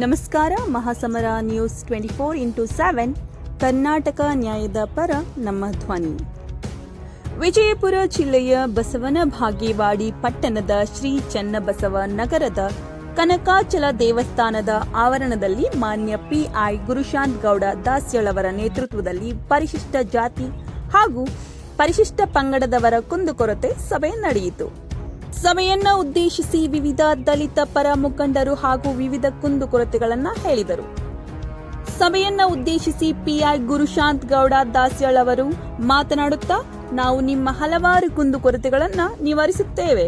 ನಮಸ್ಕಾರ, Mahasamara news twenty four into seven, Karnataka ನ್ಯಾಯದ ಪರ ನಮ್ಮ ಧ್ವನಿ. ವಿಜಯಪುರ ಜಿಲ್ಲೆಯ ಬಸವನ ಭಾಗೇವಾಡಿ ಪಟ್ಟಣದ ಶ್ರೀ ಚನ್ನಬಸವ ನಗರದ ಕನಕಾಚಲ ದೇವಸ್ಥಾನದ ಆವರಣದಲ್ಲಿ ಮಾನ್ಯ ಪಿಐ ಗುರುಶಾಂತ್ ಗೌಡ ದಾಸ್ಯಳವರ ನೇತೃತ್ವದಲ್ಲಿ ಪರಿಶಿಷ್ಟ ಜಾತಿ ಹಾಗೂ ಪರಿಶಿಷ್ಟ ಪಂಗಡದವರ ಕುಂದುಕೊರತೆ ಸಭೆ ನಡೆಯಿತು. ಸಭೆಯನ್ನ ಉದ್ದೇಶಿಸಿ ವಿವಿಧ ದಲಿತ ಪರ ಮುಖಂಡರು ಹಾಗೂ ವಿವಿಧ ಕುಂದುಕೊರತೆಗಳನ್ನ ಹೇಳಿದರು. ಸಭೆಯನ್ನ ಉದ್ದೇಶಿಸಿ ಪಿಐ ಗುರುಶಾಂತ್ ಗೌಡ ದಾಸ್ಯಾಳ್ ಅವರು ಮಾತನಾಡುತ್ತಾ, ನಾವು ನಿಮ್ಮ ಹಲವಾರು ಕುಂದುಕೊರತೆಗಳನ್ನ ನಿವಾರಿಸುತ್ತೇವೆ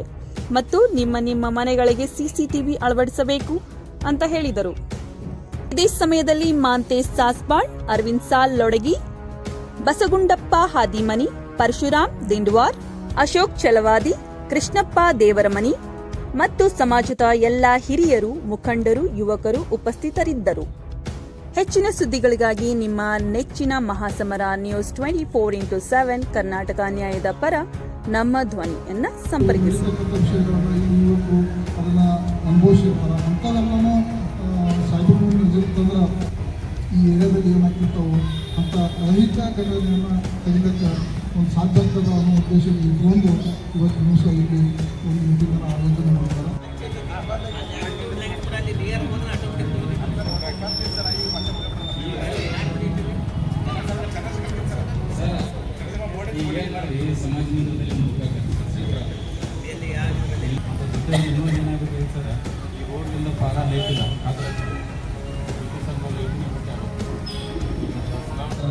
ಮತ್ತು ನಿಮ್ಮ ನಿಮ್ಮ ಮನೆಗಳಿಗೆ ಸಿಸಿಟಿವಿ ಅಳವಡಿಸಬೇಕು ಅಂತ ಹೇಳಿದರು. ಇದೇ ಸಮಯದಲ್ಲಿ ಮಾಂತೇಶ್ ಸಾಸ್ಬಾಳ್ ಅರವಿಂದ್ ಸಾಲ್ ಲೊಡಗಿ, ಬಸಗುಂಡಪ್ಪ ಹಾದಿಮನಿ, ಪರಶುರಾಮ್, ದಿಂಡ್ವಾರ್, ಅಶೋಕ್ ಚಲವಾದಿ ಕೃಷ್ಣಪ್ಪ ದೇವರಮನಿ ಮತ್ತು ಸಮಾಜದ ಎಲ್ಲ ಹಿರಿಯರು, ಮುಖಂಡರು, ಯುವಕರು ಉಪಸ್ಥಿತರಿದ್ದರು. ಹೆಚ್ಚಿನ ಸುದ್ದಿಗಳಿಗಾಗಿ ನಿಮ್ಮ ನೆಚ್ಚಿನ Mahasamara news twenty four into seven Karnataka ನ್ಯಾಯದ ಪರ ನಮ್ಮ ಧ್ವನಿಯನ್ನ ಸಂಪರ್ಕಿಸಿ. ಈ ಏನಾಗ್ತಿರ್ತಾವೆ ಅಂತ ರಹಿತ ಘಟನೆಯನ್ನು ಒಂದು ಸಾಧ್ಯ ಆಗ್ತದೆ ಅನ್ನೋ ಉದ್ದೇಶ ಇಟ್ಕೊಂಡು ಇವತ್ತು ನ್ಯೂಸ್ ಇಲ್ಲಿ ಒಂದು ಮೀಟಿಂಗನ್ನು ಆಯೋಜನೆ ಸಮಾಜ ಮೀಡಿಯಾದಲ್ಲಿ ಏನಾಗುತ್ತೆ ಸರ್ ಈ ರೋಡ್ನಿಂದ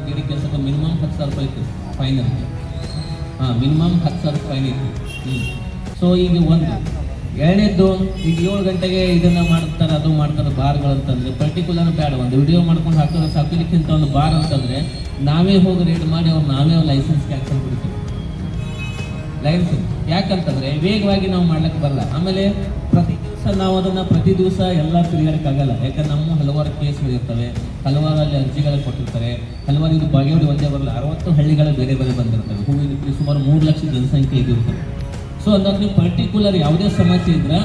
ಗಿರಿ ಕೆಲಸಕ್ಕೆ ಮಿನಿಮಮ್ ಹತ್ತು ಸಾವಿರ ರೂಪಾಯಿ ಇತ್ತು ಫೈನ್ ಹಾಂ ಮಿನಿಮಮ್ ಹತ್ತು ಸಾವಿರ ರೂಪಾಯಿ ಇತ್ತು ಸೊ ಈಗ ಒಂದು, ಎರಡನೇದ್ದು, ಈಗ ಏಳು ಗಂಟೆಗೆ ಇದನ್ನು ಮಾಡ್ತಾರೆ, ಅದು ಮಾಡ್ತಾರೆ ಬಾರ್ಗಳು ಅಂತಂದರೆ ಪರ್ಟಿಕ್ಯುಲರ್ ಬೇಡ. ಒಂದು ವಿಡಿಯೋ ಮಾಡ್ಕೊಂಡು ಹಾಕೋದು ಸಾಕಲಿಕ್ಕಿಂತ ಒಂದು ಬಾರ್ ಅಂತಂದರೆ ನಾವೇ ಹೋಗಿ ರೇಡ್ ಮಾಡಿ ಅವ್ರು ನಾವೇ ಲೈಸೆನ್ಸ್ ಕ್ಯಾನ್ಸಲ್ ಬಿಡ್ತೀವಿ. ಲೈಸೆನ್ಸ್ ಯಾಕಂತಂದರೆ, ವೇಗವಾಗಿ ನಾವು ಮಾಡ್ಲಿಕ್ಕೆ ಬರಲ್ಲ. ಆಮೇಲೆ ದಿವಸ ನಾವು ಅದನ್ನು ಪ್ರತಿ ದಿವಸ ಎಲ್ಲ ತಿಳಿಯೋಕ್ಕಾಗಲ್ಲ ಯಾಕಂದ್ರೆ ನಮ್ಮ ಹಲವಾರು ಕೇಸ್ಗಳು ಇರ್ತವೆ. ಹಲವಾರು ಅಲ್ಲಿ ಅರ್ಜಿಗಳು ಕೊಟ್ಟಿರ್ತಾರೆ. ಹಲವಾರು ಇದು ಬಾಗೇವಾಡಿ ಒಂದೇ ಬರಲ್ಲ. ಅರವತ್ತು ಹಳ್ಳಿಗಳು ಬೇರೆ ಬೇರೆ ಬಂದಿರ್ತವೆ. ಹೂವಿನ ಸುಮಾರು ಮೂರು ಲಕ್ಷ ಜನಸಂಖ್ಯೆ ಇದಿರ್ತವೆ ಸೊ ಅದಕ್ಕೆ ನೀವು ಪರ್ಟಿಕ್ಯುಲರ್ ಯಾವುದೇ ಸಮಸ್ಯೆ ಇದ್ರೆ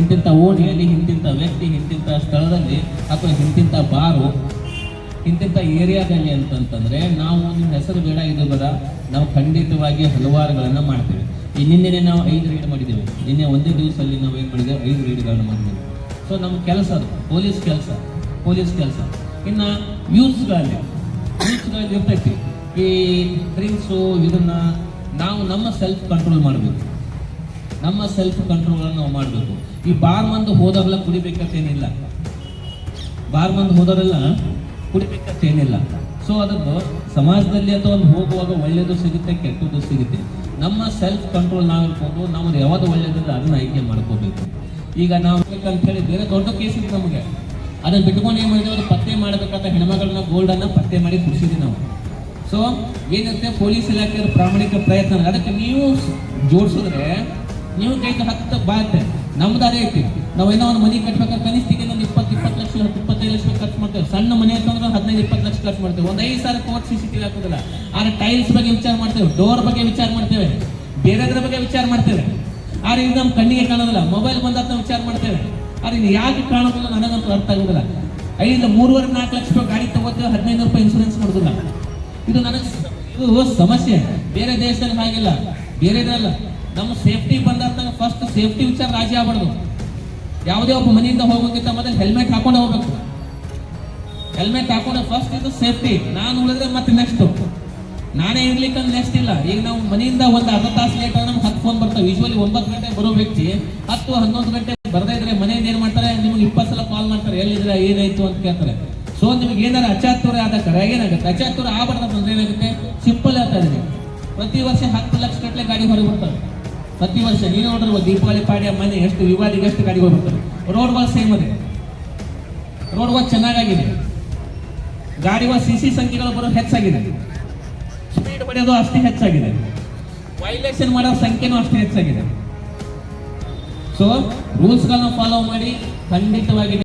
ಇಂತಿಂಥ ಓಣಿಯಲ್ಲಿ ಇಂತಿಂಥ ವ್ಯಕ್ತಿ ಇಂತಿಂಥ ಸ್ಥಳದಲ್ಲಿ, ಅಥವಾ ಇಂತಿಂಥ ಬಾರು ಇಂತಿಂಥ ಏರಿಯಾದಲ್ಲಿ ಅಂತಂತಂದರೆ ನಾವು ನಿಮ್ಮ ಹೆಸರು ಬೇಡ, ಇದು ಬೇಡ, ನಾವು ಖಂಡಿತವಾಗಿ ಹಲವಾರುಗಳನ್ನು ಮಾಡ್ತೇವೆ. ಈ ನಿನ್ನೆ ನಾವು ಐದು ರೀಡ್ ಮಾಡಿದ್ದೇವೆ. ನಿನ್ನೆ ಒಂದೇ ದಿವಸದಲ್ಲಿ ನಾವು ಏನು ಮಾಡಿದ್ದೇವೆ? ಐದು ರೈಡ್ಗಳನ್ನು ಮಾಡಿದ್ದೇವೆ. ಸೊ ನಮ್ಮ ಕೆಲಸ ಅದು. ಪೊಲೀಸ್ ಕೆಲಸ. ಪೊಲೀಸ್ ಕೆಲಸ. ಇನ್ನು ಯೂತ್ಸ್ಗಳಲ್ಲಿ ಯೂತ್ಸ್ಗಳಲ್ಲಿ ಇರ್ತೈತಿ. ಈ ಡ್ರಿಂಕ್ಸು ಇದನ್ನ ನಾವು ನಮ್ಮ ಸೆಲ್ಫ್ ಕಂಟ್ರೋಲ್ ಮಾಡಬೇಕು. ನಮ್ಮ ಸೆಲ್ಫ್ ಕಂಟ್ರೋಲನ್ನು ನಾವು ಮಾಡಬೇಕು. ಈ ಬಾರ್ ಮಂದು ಹೋದಾಗಲ್ಲ ಕುಡಿಬೇಕಂತೇನಿಲ್ಲ. ಬಾರ್ ಮಂದು ಹೋದವರೆಲ್ಲ ಕುಡಿಬೇಕಂತ ಏನಿಲ್ಲ ಸೊ ಅದನ್ನು ಸಮಾಜದಲ್ಲಿ ಅಥವಾ ಒಂದು ಹೋಗುವಾಗ ಒಳ್ಳೆಯದು ಸಿಗುತ್ತೆ, ಕೆಟ್ಟದ್ದು ಸಿಗುತ್ತೆ. ನಮ್ಮ ಸೆಲ್ಫ್ ಕಂಟ್ರೋಲ್ ನಾವು ಇಟ್ಕೊಂಡು ನಾವು ಯಾವುದು ಅದನ್ನ ಆಯ್ಕೆ ಮಾಡ್ಕೋಬೇಕು. ಈಗ ನಾವು ಅಂತ ಹೇಳಿ ಬೇರೆ ದೊಡ್ಡ ಕೇಸ್ ಇದೆ ನಮಗೆ. ಅದನ್ನ ಬಿಟ್ಕೊಂಡು ಏನು ಮಾಡಿದ್ರೆ ಅವ್ರು ಪತ್ತೆ ಮಾಡಬೇಕಾದ ಹೆಣ್ಮಗಳನ್ನ ಗೋಲ್ಡನ್ನ ಪತ್ತೆ ಮಾಡಿ ಕುಡಿಸಿದ್ವಿ ನಾವು. ಸೊ ಏನಂತೆ? ಪೊಲೀಸ್ ಇಲಾಖೆಯವ್ರ ಪ್ರಾಮಾಣಿಕ ಪ್ರಯತ್ನ. ಅದಕ್ಕೆ ನೀವು ಜೋಡಿಸಿದ್ರೆ, ನೀವು ಕೈಗೆ ಹತ್ತು ಬಾಯತ್ತೆ ನಮ್ದು ಅದೇ ಐತಿ. ನಾವು ಏನೋ ಒಂದು ಮನಿ ಕಟ್ಬೇಕಾದ್ರೆ ಕನಿಷ್ಠಿಗೆ ಒಂದು ಇಪ್ಪತ್ತು ಇಪ್ಪತ್ತು ಲಕ್ಷ, ಇಪ್ಪತ್ತೈದು ಲಕ್ಷ ಖರ್ಚು ಮಾಡ್ತೇವೆ. ಸಣ್ಣ ಮನೆ ಅಂತಂದ್ರೆ ಹದಿನೈದು, ಇಪ್ಪತ್ತು ಲಕ್ಷ ಖರ್ಚು ಮಾಡ್ತೇವೆ. ಒಂದು ಐದು ಸಾವಿರ ಕೋಟ್ ಸಿ ಹಾಕೋದಿಲ್ಲ ಆದ್ರೆ ಟೈಲ್ಸ್ ಬಗ್ಗೆ ವಿಚಾರ ಮಾಡ್ತೇವೆ ಡೋರ್ ಬಗ್ಗೆ ವಿಚಾರ ಮಾಡ್ತೇವೆ, ಬೇರೆದ್ರ ಬಗ್ಗೆ ವಿಚಾರ ಮಾಡ್ತೇವೆ. ಆದ್ರೆ ಇದು ನಮ್ಮ ಕಣ್ಣಿಗೆ ಕಾಣೋದಿಲ್ಲ ಮೊಬೈಲ್ ನಾವು ವಿಚಾರ ಮಾಡ್ತೇವೆ. ಆದ್ರೆ ಇದು ಯಾಕೆ ಕಾಣೋದಿಲ್ಲ ನನಗಂತೂ ಅರ್ಥ ಆಗೋದಿಲ್ಲ ಐದು ಮೂರುವರೆ, ನಾಲ್ಕು ಲಕ್ಷ ರೂಪಾಯಿ ಗಾಡಿ ತಗೋತೇವೆ, ಹದಿನೈದು ರೂಪಾಯಿ ಇನ್ಶೂರೆನ್ಸ್ ಮಾಡೋದಿಲ್ಲ ಇದು ನನಗೆ ಇದು ಸಮಸ್ಯೆ. ಬೇರೆ ದೇಶದಲ್ಲಿ ಹಾಗಿಲ್ಲ. ಬೇರೆದಲ್ಲ ನಮ್ಮ ಸೇಫ್ಟಿ ಬಂದಾಗ ಫಸ್ಟ್ ಸೇಫ್ಟಿ ವಿಚಾರ ರಾಜಿ ಆಗ್ಬಾರ್ದು. ಯಾವುದೇ ಒಬ್ಬ ಮನೆಯಿಂದ ಹೋಗೋಕ್ಕಿಂತ ಮೊದಲು ಹೆಲ್ಮೆಟ್ ಹಾಕೊಂಡು ಹೋಗ್ಬೇಕು. ಹೆಲ್ಮೆಟ್ ಹಾಕೊಂಡು ಫಸ್ಟ್ ಇದು ಸೇಫ್ಟಿ ನಾನು ಉಳಿದ್ರೆ ಮತ್ತೆ ನೆಕ್ಸ್ಟ್ ನಾನೇ ಇರ್ಲಿಕ್ಕೆ ನೆಕ್ಸ್ಟ್ ಇಲ್ಲ. ಈಗ ನಾವು ಮನೆಯಿಂದ ಒಂದು ಅರ್ಧ ತಾಸು ಲೇಟ್ ನಮ್ಗೆ ಹತ್ತು ಫೋನ್ ಬರ್ತಾವೆ. ಯೂಶ್ವಲಿ ಒಂಬತ್ತು ಗಂಟೆ ಬರೋ ವ್ಯಕ್ತಿ ಹತ್ತು, ಹನ್ನೊಂದು ಗಂಟೆ ಬರದೇ ಇದ್ರೆ ಮನೆಯಿಂದ ಏನು ಮಾಡ್ತಾರೆ? ನಿಮ್ಗೆ ಇಪ್ಪತ್ತು ಸಲ ಕಾಲ್ ಮಾಡ್ತಾರೆ. ಎಲ್ಲಿದ್ರೆ, ಏನಾಯ್ತು ಅಂತ ಕೇಳ್ತಾರೆ. ಸೊ ನಿಮ್ಗೆ ಏನಾರ ಅಚಾತುರ ಆದ ಕರೆ ಏನಾಗುತ್ತೆ? ಅಚಾತುರ ಆಗ್ಬಾರ್ದಂದ್ರೆ ಏನಾಗುತ್ತೆ? ಸಿಂಪಲ್ ಆಗ್ತಾ ಇದೆ ಪ್ರತಿ ವರ್ಷ ಹತ್ತು ಲಕ್ಷ ಗಟ್ಟಲೆ ಗಾಡಿ ಹೊರಗೆ ಬರ್ತಾರೆ ಪ್ರತಿ ವರ್ಷ. ನೀವು ನೋಡಿರ್ಬೋದು, ದೀಪಾವಳಿ ಪಾಡ್ಯ ಮನೆ, ಎಷ್ಟು ಯುಗಾದಿಗೆ ಎಷ್ಟು ಗಾಡಿಗಳು ರೋಡ್ ರೋಡ್ಗಳು ಸೇಮ್ ಅದೇ. ರೋಡ್ಗಳು ಚೆನ್ನಾಗಾಗಿದೆ. ಗಾಡಿಗಳ ಸಿ ಸಿ ಸಂಖ್ಯೆಗಳು ಬರೋ ಹೆಚ್ಚಾಗಿದೆ. ಸ್ಪೀಡ್ ಹೊಡೆಯೋದು ಅಷ್ಟೇ ಹೆಚ್ಚಾಗಿದೆ. ವೈಲೇಷನ್ ಮಾಡೋ ಸಂಖ್ಯೆನೂ ಅಷ್ಟೇ ಹೆಚ್ಚಾಗಿದೆ. ಸೊ ರೂಲ್ಸ್ಗಳನ್ನ ಫಾಲೋ ಮಾಡಿ ಖಂಡಿತವಾಗಿ